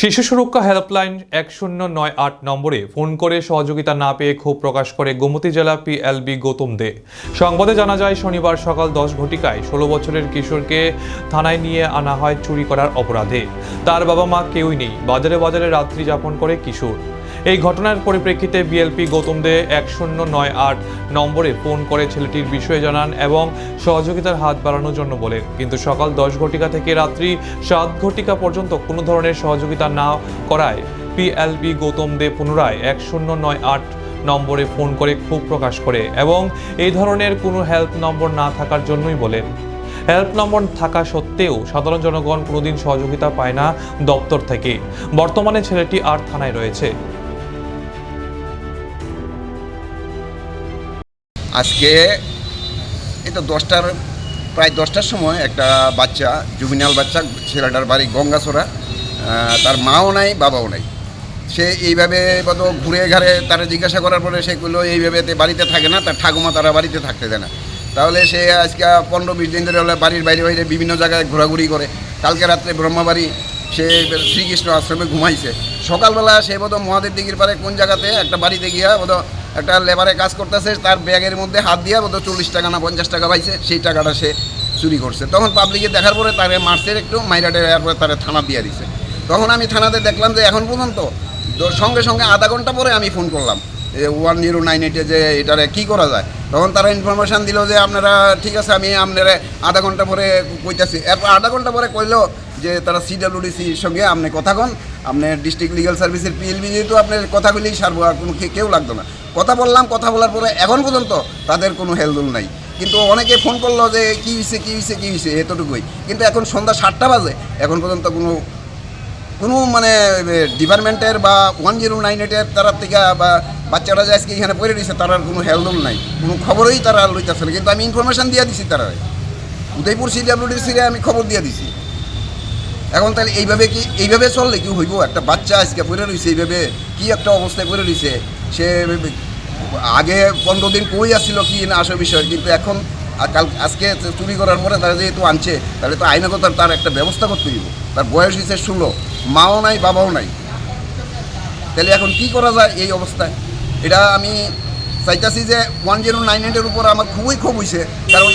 শিশু সুরক্ষা হেল্পলাইন এক শূন্য নয় আট নম্বরে ফোন করে সহযোগিতা না পেয়ে ক্ষোভ প্রকাশ করে গোমতী জেলা পিএলবি গৌতম দে। সংবাদে জানা যায়, শনিবার সকাল দশ ঘটিকায় ষোলো বছরের কিশোরকে থানায় নিয়ে আনা হয় চুরি করার অপরাধে। তার বাবা মা কেউই নেই। বাজারে বাজারে রাত্রি যাপন করে কিশোর। এই ঘটনার পরিপ্রেক্ষিতে বিএলপি গৌতম দে এক শূন্য নয় আট নম্বরে ফোন করে ছেলেটির বিষয়ে জানান এবং সহযোগিতার হাত বাড়ানোর জন্য বলেন। কিন্তু সকাল দশ ঘটিকা থেকে রাত্রি সাত ঘটিকা পর্যন্ত কোনো ধরনের সহযোগিতা না করায় পিএলবি গৌতম দে পুনরায় এক শূন্য নয় আট নম্বরে ফোন করে ক্ষোভ প্রকাশ করে এবং এই ধরনের কোনো হেল্প নম্বর না থাকার জন্যই বলেন। হেল্প নম্বর থাকা সত্ত্বেও সাধারণ জনগণ কোনোদিন সহযোগিতা পায় না দপ্তর থেকে। বর্তমানে ছেলেটি আর থানায় রয়েছে। আজকে এই তো দশটার, প্রায় দশটার সময় একটা বাচ্চা জুবিনাল বাচ্চা, ছেলেটার বাড়ি গঙ্গাছড়া তার মাও নাই, বাবাও নাই। সে এইভাবে কত ঘুরে ঘাড়ে তারা জিজ্ঞাসা করার পরে সেগুলো এইভাবে বাড়িতে থাকে না, তার ঠাকুমা তারা বাড়িতে থাকতে দেয় না। তাহলে সে আজকে পনেরো বিশ দিন ধরে বাড়ির বাইরে বাইরে বিভিন্ন জায়গায় ঘোরাঘুরি করে। কালকে রাত্রে ব্রহ্মাবাড়ি সে শ্রীকৃষ্ণ আশ্রমে ঘুমাইছে। সকালবেলা সে বোধ মহাদেব দিঘির পারে কোন জায়গাতে, একটা বাড়িতে গিয়া বোধ একটা লেবারে কাজ করতেছে, তার ব্যাগের মধ্যে হাত দিয়ে বোধ চল্লিশ টাকা না পঞ্চাশ টাকা পাইছে, সেই টাকাটা সে চুরি করছে। তখন পাবলিকে দেখার পরে তারে মার্চের একটু মাইরাটে পরে তারে থানা দিয়ে দিছে। তখন আমি থানাতে দেখলাম যে এখন পর্যন্ত সঙ্গে সঙ্গে আধা ঘণ্টা পরে আমি ফোন করলাম। ওয়ান জিরো নাইন এইটে যে এটারে কী করা যায়? তখন তারা ইনফরমেশান দিল যে আপনারা, ঠিক আছে, আমি আপনারা আধা ঘণ্টা পরে কইতাছি। এরপর আধা ঘণ্টা পরে কইলো যে, তারা সিডাব্লিউডিসির সঙ্গে আপনি কথা কন। আপনার ডিস্ট্রিক্ট লিগাল সার্ভিসের পিএলবি যেহেতু আপনার কথাগুলি সারবো, আর কোনো কেউ লাগতো না। কথা বললাম, কথা বলার পরে এখন পর্যন্ত তাদের কোনো হেলদুল নাই। কিন্তু অনেকে ফোন করল যে, কী হয়েছে কী হয়েছে কী হয়েছে এতটুকুই। কিন্তু এখন সন্ধ্যা সাতটা বাজে। এখন পর্যন্ত কোনো কোনো মানে ডিপার্টমেন্টের বা ওয়ান জিরো নাইন এইটের তারার থেকে বা বাচ্চারা যে আজকে এখানে পড়ে রয়েছে তারার কোনো হেলদুল নাই। কোনো খবরই তারা লইতেছে না। কিন্তু আমি ইনফরমেশান দিয়ে দিছি তারা। উদয়পুর সিডাব্লিউডিসিরে আমি খবর দিয়ে দিছি। এখন তাহলে এইভাবে কি, এইভাবে চললে কি হইব? একটা বাচ্চা আজকে পড়ে রয়েছে এইভাবে কি একটা অবস্থায় পড়ে রয়েছে সে আগে পনেরো দিন কই আসছিল কি না আসে বিষয়। কিন্তু এখন আর কাল, আজকে চুরি করার পরে তারা যেহেতু আনছে, তাহলে তো আইনগত তার একটা ব্যবস্থা করতে হইব। তার বয়স হয়েছে ষোলো, মাও নাই, বাবাও নাই। তাহলে এখন কি করা যায় এই অবস্থায়? এটা আমি চাইতাছি যে ওয়ান জিরো নাইন এইটের উপর আমার খুবই ক্ষোভ হয়েছে কারণ